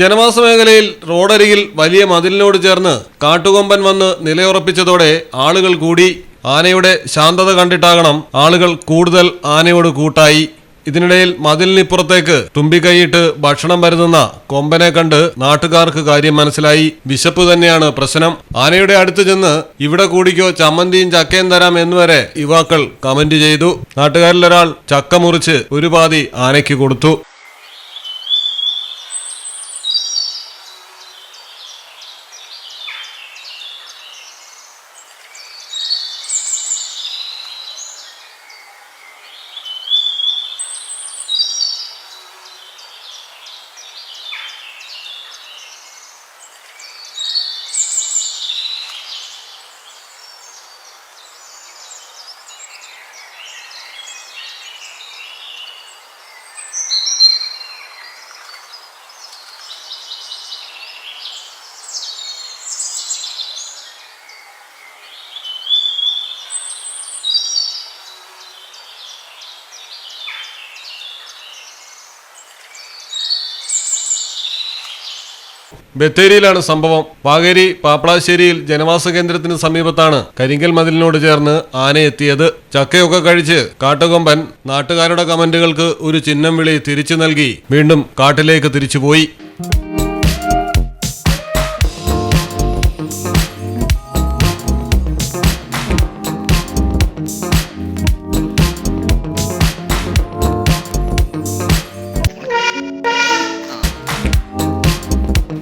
ജനവാസ മേഖലയിൽ റോഡരികിൽ വലിയ മതിലിനോട് ചേർന്ന് കാട്ടുകൊമ്പൻ വന്ന് നിലയുറപ്പിച്ചതോടെ ആളുകൾ കൂടി ആനയുടെ ശാന്തത കണ്ടിട്ടാകണം ആളുകൾ കൂടുതൽ ആനയോട് കൂട്ടായി. ഇതിനിടയിൽ മതിലിനിപ്പുറത്തേക്ക് തുമ്പിക്കൈയിട്ട് ഭക്ഷണം വരുന്ന കൊമ്പനെ കണ്ട് നാട്ടുകാർക്ക് കാര്യം മനസ്സിലായി. വിശപ്പ് തന്നെയാണ് പ്രശ്നം. ആനയുടെ അടുത്ത് ചെന്ന് ഇവിടെ കൂടിക്കോ ചമ്മന്തിയും ചക്കയും തരാം എന്നുവരെ യുവാക്കൾ കമന്റ് ചെയ്തു. നാട്ടുകാരിലൊരാൾ ചക്ക മുറിച്ച് ഒരു പാതി ആനയ്ക്ക് കൊടുത്തു. ബത്തേരിയിലാണ് സംഭവം. വാകേരി പാപ്പളാശ്ശേരിയിൽ ജനവാസ കേന്ദ്രത്തിന് സമീപത്താണ് കരിങ്കൽ മതിലിനോട് ചേർന്ന് ആനയെത്തിയത്. ചക്കയൊക്കെ കഴിച്ച് കാട്ടുകൊമ്പൻ നാട്ടുകാരുടെ കമന്റുകൾക്ക് ഒരു ചിഹ്നം വിളി തിരിച്ചു നൽകി. വീണ്ടും കാട്ടിലേക്ക് തിരിച്ചുപോയി.